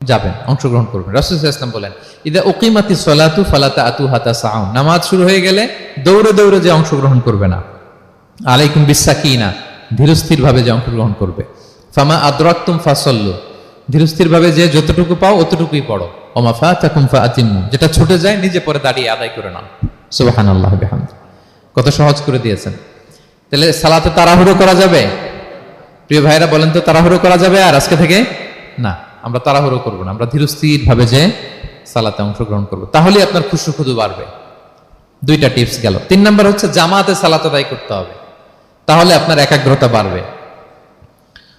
যাবেন, অংশগ্রহণ করবেন। রাসুল ইসলাম বলেন, ইদা উকিমাতি সলাতু ফালাতা আতু হাতা সাউন নামাজ শুরু হয়ে গেলে দৌড়ে দৌড়ে যে অংশগ্রহণ করবে না। আলাইকুম বিশ্বাকিনা ধীরস্থির ভাবে যে অংশগ্রহণ করবে। ফামা আদরাক্তুম ফাসল্লু ধীরস্থির ভাবে যে যতটুকু পাও অতটুকুই পড়ো। ওমা ফা তাকুম ফা আতিম্মু যেটা ছুটে যায় নিজে পরে দাঁড়িয়ে আদায় করে নাও। সুবাহান আল্লাহ বিহামদ। কত সহজ করে দিয়েছেন। তাহলে সালাতে তাড়াহুড়ো করা যাবে? প্রিয় ভাইরা বলেন তো তাড়াহুড়ো করা যাবে আর আজকে থেকে? না। আমরা তাড়াহুড়ো করব না, আমরা ধীরস্থির ভাবে যে সালাতে অংশগ্রহণ করব। তাহলে আপনার খুশু খুদু বাড়বে। দুইটা টিপস গেল। তিন নাম্বার হচ্ছে জামাতে সালাত আদায় করতে হবে। তাহলে আপনার একাগ্রতা বাড়বে।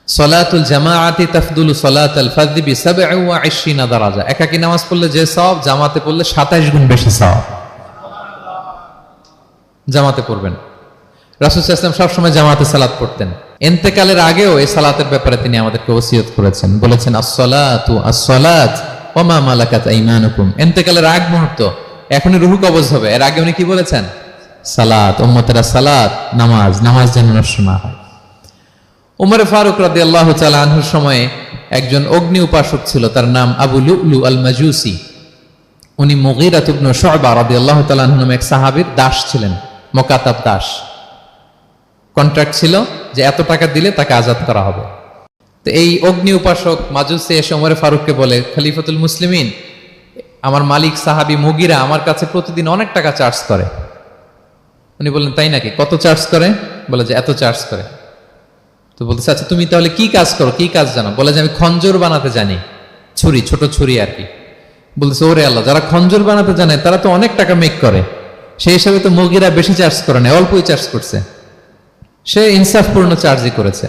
সলাতুল জামাআতি তাফদুল সলাত আল ফাযি বি 27 দারাজা। একাকী নামাজ পড়লে যে সওয়াব, জামাতে পড়লে 27 গুণ বেশি সওয়াব। জামাতে পড়বেন। রাসূল সবসময় জামাতে সালাত পড়তেন। ইন্তেকালের আগেও এই সালাতের ব্যাপারে তিনি আমাদেরকে ওসিয়ত করেছেন। বলেছেন আইমানুকুম। ইন্তেকালের আগ মুহূর্ত, এখনই রুহু কবজ হবে। এর আগে উনি কি বলেছেন? সালাত, উম্মতেরা সালাত, নামাজ নামাজ যেন নষ্ট হয়। উমরে ফারুক রাদি আল্লাহ আনহুর সময়ে একজন অগ্নি উপাসক ছিল, তার নাম আবু লুলু আল মাজুসি উনি মুগিরাত ইবনু শুআবা রাদিয়াল্লাহু তাআলা আনহু নামে এক সাহাবীর দাস ছিলেন, মোকাতাব দাস। কন্ট্রাক্ট ছিল যে এত টাকা দিলে তাকে আজাদ করা হবে। তো এই অগ্নি উপাসক মাজুসি এসে ওমরে ফারুককে বলে, খলিফাতুল মুসলিমিন, আমার মালিক সাহাবি মুগিরা আমার কাছে প্রতিদিন অনেক টাকা চার্জ করে। উনি বললেন, তাই নাকি? কত চার্জ করে? বলে যে, এত চার্জ করে। তো বলতেছে আচ্ছা তুমি তাহলে কি কাজ করো? কি কাজ জানো? বলে যে, আমি খঞ্জর বানাতে জানি, ছুরি, ছোট ছুরি আর কি। বলতেছে, ওরে আল্লাহ, যারা খঞ্জর বানাতে জানে, তারা তো অনেক টাকা মেক করে। সেই হিসাবে তো মুগিরা বেশি চার্জ করে না অল্পই চার্জ করছে। সে ইনসাফপূর্ণ চার্জই করেছে।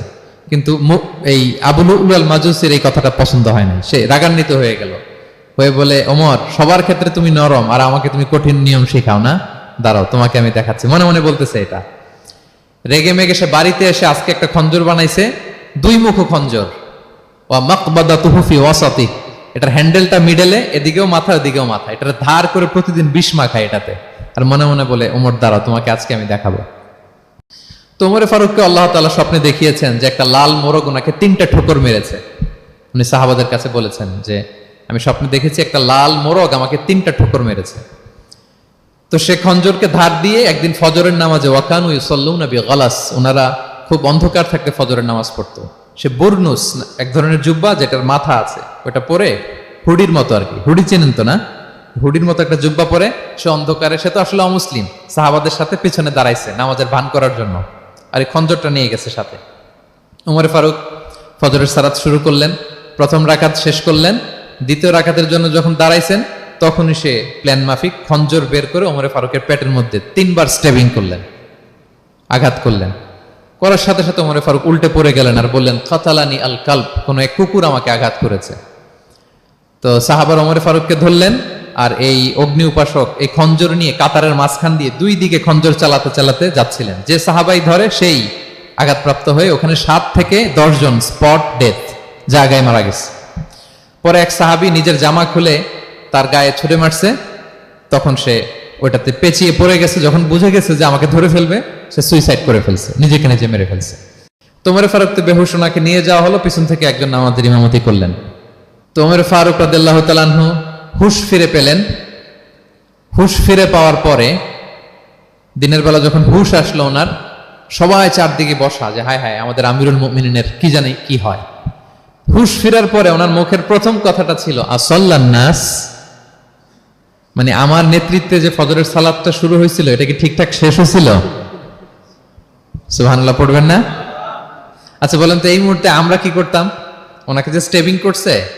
কিন্তু এই আবুল উল মাজুসির এই কথাটা পছন্দ হয় না সে রাগান্বিত হয়ে গেল। হয়ে বলে, ওমর, সবার ক্ষেত্রে তুমি নরম আর আমাকে তুমি কঠিন নিয়ম শেখাও না। দাঁড়াও, তোমাকে আমি দেখাচ্ছি। মনে মনে বলতেছে এটা। রেগে মেগে সে বাড়িতে এসে আজকে একটা খঞ্জর বানাইছে। দুই মুখ খঞ্জর। ওয়া মাকবাদা তুহুফি ওয়াসাতি। এটার হ্যান্ডেলটা মিডেলে, এদিকেও মাথা, ওদিকেও মাথা। এটা ধার করে প্রতিদিন বিষ মাখায় এটাতে। আর মনে মনে বলে, ওমর, দাঁড়াও, তোমাকে আজকে আমি দেখাবো। তো ওমরে ফারুককে আল্লাহ তাআলা স্বপ্নে দেখিয়েছেন যে একটা লাল মোরগ ওনাকে তিনটা ঠোকর মেরেছে। উনি সাহাবাদের কাছে বলেছেন যে, আমি স্বপ্নে দেখেছি একটা লাল মোরগ আমাকে তিনটা ঠোকর মেরেছে। তো সে খঞ্জরকে ধার দিয়ে একদিন ফজরের নামাজে, ওয়াকানু ইউসাল্লুনা বিগালাস। ওনারা খুব অন্ধকার থাকতে ফজরের নামাজ পড়তো। সে বুরনুস, এক ধরনের জুব্বা যেটার মাথা আছে, ওটা পরে হুডির মতো আর কি। হুডি চেনেন তো না? হুডির মতো একটা জুব্বা পরে সে অন্ধকারে, সে তো আসলে অমুসলিম। সাহাবাদের সাথে পেছনে দাঁড়াইছে নামাজের ভান করার জন্য। আর এই খঞ্জরটা নিয়ে গেছে সাথে। উমরে ফারুক ফজরের সারাত শুরু করলেন, প্রথম রাকাত শেষ করলেন, দ্বিতীয় রাকাতের জন্য যখন দাঁড়াইছেন, তখনই সে প্ল্যান মাফিক খঞ্জর বের করে ওমরে ফারুকের পেটের মধ্যে তিনবার স্টেবিং করলেন, আঘাত করলেন। করার সাথে সাথে ওমরে ফারুক উল্টে পড়ে গেলেন আর বললেন খাতালানি আল কাল্প কোনো এক কুকুর আমাকে আঘাত করেছে। তো সাহাবার ওমরে ফারুককে ধরলেন আর এই অগ্নি উপাসক, এই খঞ্জর নিয়ে কাতারের মাঝখান দিয়ে দুই দিকে খঞ্জর চালাতে চালাতে যাচ্ছিলেন। যে সাহাবাই ধরে সেই আঘাতপ্রাপ্ত হয়ে ওখানে সাত থেকে দশ জন স্পট ডেথ জায়গায় মারা গেছে। পরে এক সাহাবি নিজের জামা খুলে তার গায়ে ছুটে মারছে। তখন সে ওটাতে পেঁচিয়ে পড়ে গেছে। যখন বুঝে গেছে যে আমাকে ধরে ফেলবে, সে সুইসাইড করে ফেলছে, নিজেকে নিজে মেরে ফেলছে। তোমরে ফারুক তো বেহুশ ওনাকে নিয়ে যাওয়া হলো, পিছন থেকে একজন নামাজের ইমামতি করলেন। তোমরে ফারুক রাদিল্লাহ তালানহু হুশ ফিরে পেলেন। হুশ ফিরে পাওয়ার পরে দিনের বেলা যখন হুশ আসলো ওনার, সবাই চারদিকে বসা যে, হায় হায়, আমাদের আমিরুল মুমিনের কি জানি কি হয়? হুশ ফিরার পরে ওনার মুখের প্রথম কথাটা ছিল নাস। মানে আমার নেতৃত্বে যে ফজরের সালাদটা শুরু হয়েছিল, এটা কি ঠিকঠাক শেষ হয়েছিল? সুবহানাল্লাহ, পড়বেন না? আচ্ছা বলেন তো, এই মুহূর্তে আমরা কি করতাম? ওনাকে যে স্টেবিং করছে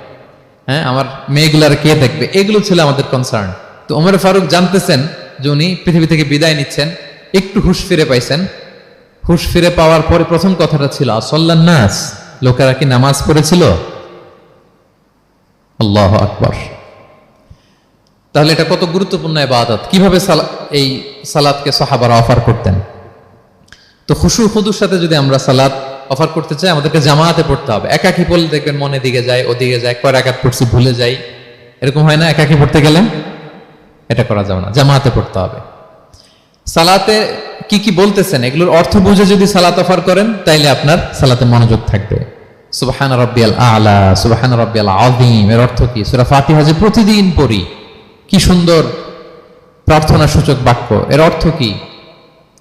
হ্যাঁ আমার মেয়েগুলার কে দেখবে? এগুলো ছিল আমাদের কনসার্ন তো ওমর ফারুক জানতেছেন যে উনি পৃথিবী থেকে বিদায় নিচ্ছেন, একটু হুশ ফিরে পাইছেন। হুশ ফিরে পাওয়ার পরে প্রথম কথাটা ছিল নাস। লোকেরা কি নামাজ পড়েছিল? আল্লাহ আকবর। তাহলে এটা কত গুরুত্বপূর্ণ ইবাদত? কীভাবে এই সালাদকে সাহাবারা অফার করতেন? তো খুশু খুদুর সাথে যদি আমরা সালাদ অফার করতে চাই, আমাদেরকে জামাতে পড়তে হবে। একাকি পড়লে দেখবেন মনে দিকে যায় ওদিকে যায় কয় রাকাত পড়ছি, ভুলে যাই। এরকম হয় না, একাকি পড়তে গেলে এটা করা যাবে না জামাতে পড়তে হবে। সালাতে কি কি বলতেছেন? এগুলোর অর্থ বুঝে যদি সালাত অফার করেন, তাইলে আপনার সালাতে মনোযোগ থাকবে। সুবহান রব্বিয়াল আলা, সুবহান রব্বিয়াল আদিম এর অর্থ কি? সূরা ফাতিহা যে প্রতিদিন পড়ি, কি সুন্দর প্রার্থনা সূচক বাক্য, এর অর্থ কি?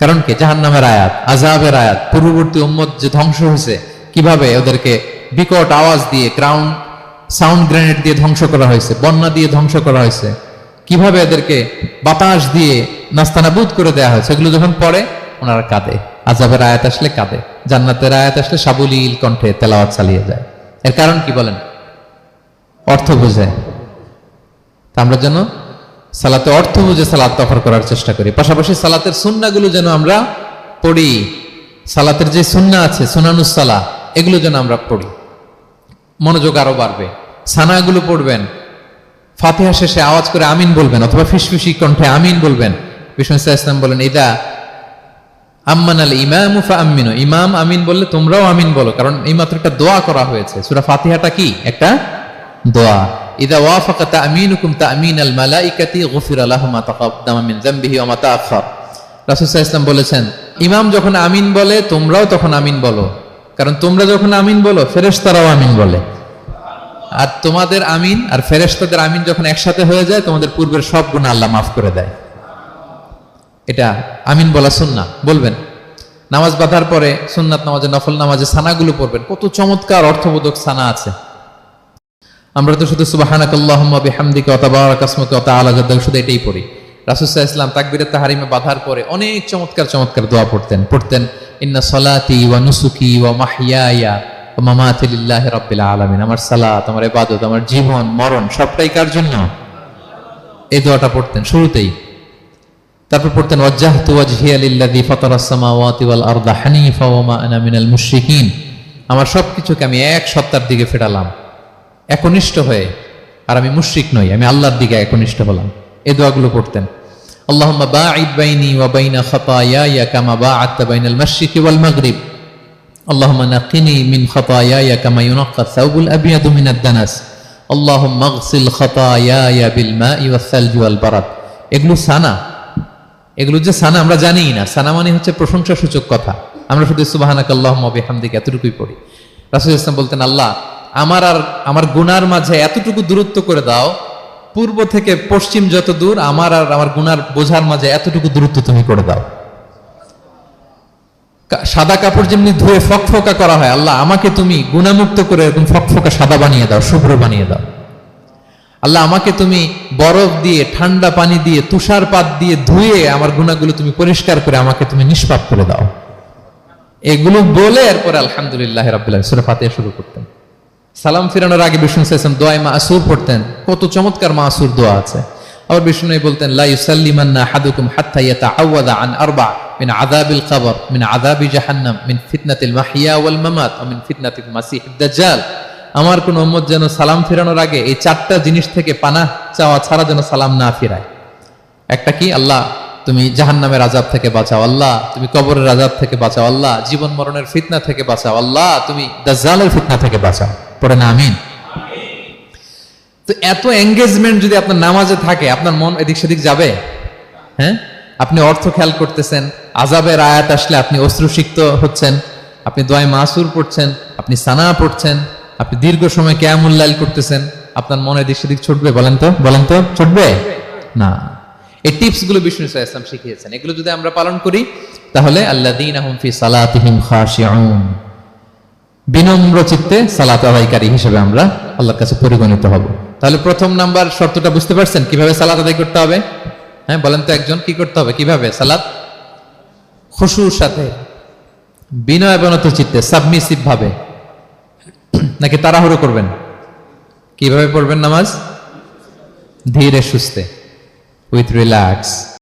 কারণ কি? জাহান নামের আয়াত আজাবের আয়াত, পূর্ববর্তী উম্মত যে ধ্বংস হয়েছে, কীভাবে ওদেরকে বিকট আওয়াজ দিয়ে গ্রাউন্ড সাউন্ড গ্রেনেড দিয়ে ধ্বংস করা হয়েছে, বন্যা দিয়ে ধ্বংস করা হয়েছে, কীভাবে এদেরকে বাতাস দিয়ে নাস্তানাবুদ করে দেয়া হয়েছে, এগুলো যখন পড়ে, ওনারা কাঁদে। আজাবের আয়াত আসলে কাঁদে, জান্নাতের আয়াত আসলে সাবলীল কণ্ঠে তেলাওয়াত চালিয়ে যায়। এর কারণ কি বলেন? অর্থ বুঝে তা আমরা যেন সালাতে অর্থ বুঝে সালাত অফার করার চেষ্টা করি। পাশাপাশি সালাতের সুন্নাগুলো যেন আমরা পড়ি, সালাতের যে সুন্না আছে সুনানুসালা এগুলো যেন আমরা পড়ি। মনোযোগ আরও বাড়বে। সানাগুলো পড়বেন। ফাতিহা শেষে আওয়াজ করে আমিন বলবেন, অথবা ফিসফিসি কণ্ঠে আমিন বলবেন। বিষ্ণু ইসলাম বলেন, ইদা আম্মান আল ইমাম আমিনো ইমাম আমিন বললে তোমরাও আমিন বলো, কারণ এই মাত্র একটা দোয়া করা হয়েছে। সুরা ফাতিহাটা কি? একটা দোয়া। ইদা ওয়াফাকা তামিনুকুম তামিন আল মালাইকাতি গফির মিন ওয়া বলেছেন, ইমাম যখন আমিন বলে, তোমরাও তখন আমিন বলো। কারণ তোমরা যখন আমিন বলো, ফেরেশতারাও আমিন বলে। আর তোমাদের আমিন আর ফেরেশতাদের আমিন যখন একসাথে হয়ে যায়, তোমাদের পূর্বের সব গুনাহ আল্লাহ মাফ করে দেয়। এটা আমিন বলা সুন্না বলবেন, নামাজ বাঁধার পরে সুন্নাত নামাজে, নফল নামাজে সানাগুলো পড়বেন। কত চমৎকার, অর্থবোধক সানা আছে। আমরা তো শুধু সুবাহানাক আল্লাহুম্মা বিহামদিকা শুধু এটাই পড়ি। আলাইহি ওয়াসাল্লাম তাকবীরাত তাহরিমে পরে অনেক চমৎকার চমৎকার দোয়া পড়তেন। পড়তেন, ইন্না সলাতি ওয়া নুসুকি ওয়া মাহইয়ায়া ওয়া মামাতি লিল্লাহি রাব্বিল আলামিন। আমার সালাত, আমার ইবাদত, আমার জীবন, মরণ, সবটাই কার জন্য? এই দোয়াটা পড়তেন শুরুতেই। তারপর পড়তেন, ওয়াজ্জাহতু ওয়াজহিয়া লিল্লাযী ফাতারাস সামাওয়াতি ওয়াল আরদা হানিফা ওয়া মা আনা মিনাল মুশরিকিন। আমার সবকিছুকে আমি এক সত্তার দিকে ফেরালাম। একনিষ্ঠ হয়ে আর আমি মুশরিক নই আমি আল্লাহর দিকে একনিষ্ঠ হলাম এই দোয়াগুলো পড়তেন আল্লাহুম্মা বাঈদ বাইনি ওয়া বাইনা খাতায়ায়া কামা বাআদতা বাইনাল মাশরিকি ওয়াল মাগরিব اللهم نقني من خطاياي كما ينقى الثوب الأبيض من الدنس اللهم اغسل خطاياي بالماء والثلج والبرد এগুলো সানা এগুলো যে সানা আমরা জানি না সানা মানে হচ্ছে প্রশংসা সূচক কথা আমরা শুধু সুবাহানাক আল্লাহ বিহামদিক এতটুকুই পড়ি রাসুল ইসলাম বলতেন আল্লাহ আমার আর আমার গুনার মাঝে এতটুকু দূরত্ব করে দাও, পূর্ব থেকে পশ্চিম যত দূর, আমার আর আমার গুনার বোঝার মাঝে এতটুকু দূরত্ব তুমি করে দাও। সাদা কাপড় যেমনি ধুয়ে ফকফকা করা হয়, আল্লাহ, আমাকে তুমি গুণামুক্ত করে এরকম ফকফকা সাদা বানিয়ে দাও, শুভ্র বানিয়ে দাও। আল্লাহ, আমাকে তুমি বরফ দিয়ে, ঠান্ডা পানি দিয়ে, তুষারপাত দিয়ে ধুয়ে আমার গুণাগুলো তুমি পরিষ্কার করে আমাকে তুমি নিষ্পাপ করে দাও। এগুলো বলে এরপরে আলহামদুলিল্লাহ রাব্বিল্লাহ সুরা ফাতিহা শুরু করতেন। সালাম ফিরানোর আগে বিষ্ণু সাইসাম দোয়ায় মাসুর পড়তেন। কত চমৎকার মাসুর দোয়া আছে। আবার বিষ্ণু বলতেন, লা ইউসাল্লিমান্না হাদুকুম হাত্তা আন আরবা মিন আযাবিল কবর মিন আযাবি জাহান্নাম, মিন ফিতনাতিল মাহিয়া ওয়াল মামাত মিন ফিতনাতিল মাসিহিদ দাজ্জাল। আমার কোন উম্মত যেন সালাম ফিরানোর আগে এই চারটা জিনিস থেকে পানাহ চাওয়া ছাড়া যেন সালাম না ফিরায়। একটা কি? আল্লাহ, তুমি জাহান্নামের আজাব থেকে বাঁচাও। আল্লাহ, তুমি কবরের আজাব থেকে বাঁচাও। আল্লাহ, জীবন মরণের ফিতনা থেকে বাঁচাও। আল্লাহ, তুমি দাজ্জালের ফিতনা থেকে বাঁচাও। পড়ে না আমিন। তো এত এঙ্গেজমেন্ট যদি আপনার নামাজে থাকে, আপনার মন এদিক সেদিক যাবে? হ্যাঁ? আপনি অর্থ খেয়াল করতেছেন আজাবের আয়াত আসলে আপনি অশ্রুসিক্ত হচ্ছেন, আপনি দোয়ায় মাসুর পড়ছেন, আপনি সানা পড়ছেন, আপনি দীর্ঘ সময় কেয়ামুল্লাইল করতেছেন, আপনার মনে এদিক সেদিক ছুটবে, বলেন তো বলেন তো, ছুটবে? না। এই টিপসগুলো বিষ্ণু ইসলাম শিখিয়েছেন। এগুলো যদি আমরা পালন করি, তাহলে আল্লাহ দিন ফি সালাতিহিম খাশিউন। বিনম্র চিত্তে সালাত আদায়কারী হিসেবে আমরা আল্লাহর কাছে পরিগণিত হব। তাহলে প্রথম নাম্বার শর্তটা বুঝতে পারছেন? কীভাবে সালাত আদায় করতে হবে? হ্যাঁ বলেন তো একজন, কি করতে হবে? কীভাবে? সালাত? খুশুর সাথে বিনয় চিত্তে সাবমিসিভ ভাবে, নাকি তাড়াহুড়ো করবেন? কীভাবে পড়বেন নামাজ? ধীরে সুস্থে উইথ রিল্যাক্স